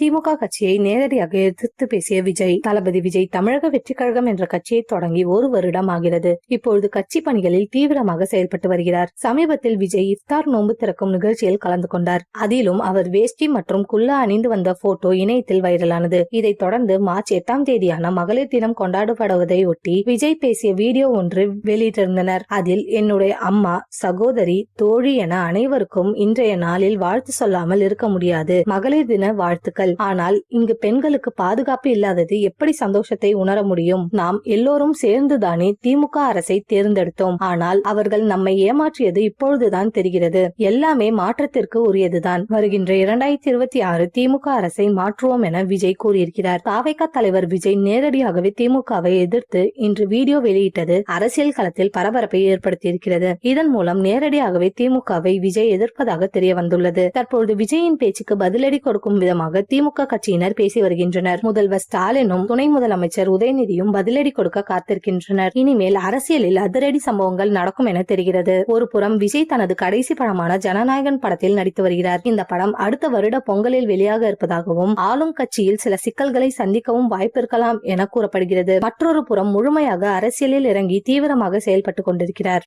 திமுக கட்சியை நேரடியாக எதிர்த்து பேசிய விஜய் தளபதி விஜய் தமிழக வெற்றி கழகம் என்ற கட்சியை தொடங்கி ஒரு வருடம் ஆகிறது. இப்பொழுது கட்சி பணிகளில் தீவிரமாக செயல்பட்டு வருகிறார். சமீபத்தில் விஜய் இஃப்தார் நோன்பு திறக்கும் நிகழ்ச்சியில் கலந்து கொண்டார். அதிலும் அவர் வேஷ்டி மற்றும் குல்லா அணிந்து வந்த போட்டோ இணையத்தில் வைரலானது. இதைத் தொடர்ந்து மார்ச் எட்டாம் தேதியான மகளிர் தினம் கொண்டாடப்படுவதை ஒட்டி விஜய் பேசிய வீடியோ ஒன்று வெளியிட்டிருந்தனர். அதில் என்னுடைய அம்மா சகோதரி தோழி என அனைவருக்கும் இன்றைய நாளில் வாழ்த்து சொல்லாமல் இருக்க முடியாது. மகளிர் தின வாழ்த்துக்கள் ஆனால் இங்கு பெண்களுக்கு பாதுகாப்பு இல்லாதது எப்படி சந்தோஷத்தை உணர முடியும்? நாம் எல்லோரும் சேர்ந்துதானே திமுக அரசை தேர்ந்தெடுத்தோம். ஆனால் அவர்கள் நம்மை ஏமாற்றியது இப்பொழுதுதான் தெரிகிறது. எல்லாமே மாற்றத்திற்கு உரியதுதான். வருகின்ற இரண்டாயிரத்தி இருபத்தி ஆறு திமுக அரசை மாற்றுவோம் என விஜய் கூறியிருக்கிறார். தாவைக்கா தலைவர் விஜய் நேரடியாகவே திமுகவை எதிர்த்து இன்று வீடியோ வெளியிட்டது அரசியல் களத்தில் பரபரப்பை ஏற்படுத்தியிருக்கிறது. இதன் மூலம் நேரடியாகவே திமுகவை விஜய் எதிர்ப்பதாக தெரிய வந்துள்ளது தற்பொழுது விஜயின் பேச்சுக்கு பதிலடி கொடுக்கும் விதமாக திமுக கட்சியினர் பேசி வருகின்றனர். முதல்வர் ஸ்டாலினும் துணை முதலமைச்சர் உதயநிதியும் பதிலடி கொடுக்க காத்திருக்கின்றனர். இனிமேல் அரசியலில் அதிரடி சம்பவங்கள் நடக்கும் என தெரிகிறது. ஒரு புறம் விஜய் தனது கடைசி படமான ஜனநாயகன் படத்தில் நடித்து வருகிறார். இந்த படம் அடுத்த வருட பொங்கலில் வெளியாக இருப்பதாகவும் ஆளும் கட்சியில் சில சிக்கல்களை சந்திக்கவும் வாய்ப்பிருக்கலாம் என கூறப்படுகிறது. மற்றொரு புறம் முழுமையாக அரசியலில் இறங்கி தீவிரமாக செயல்பட்டுக் கொண்டிருக்கிறார்.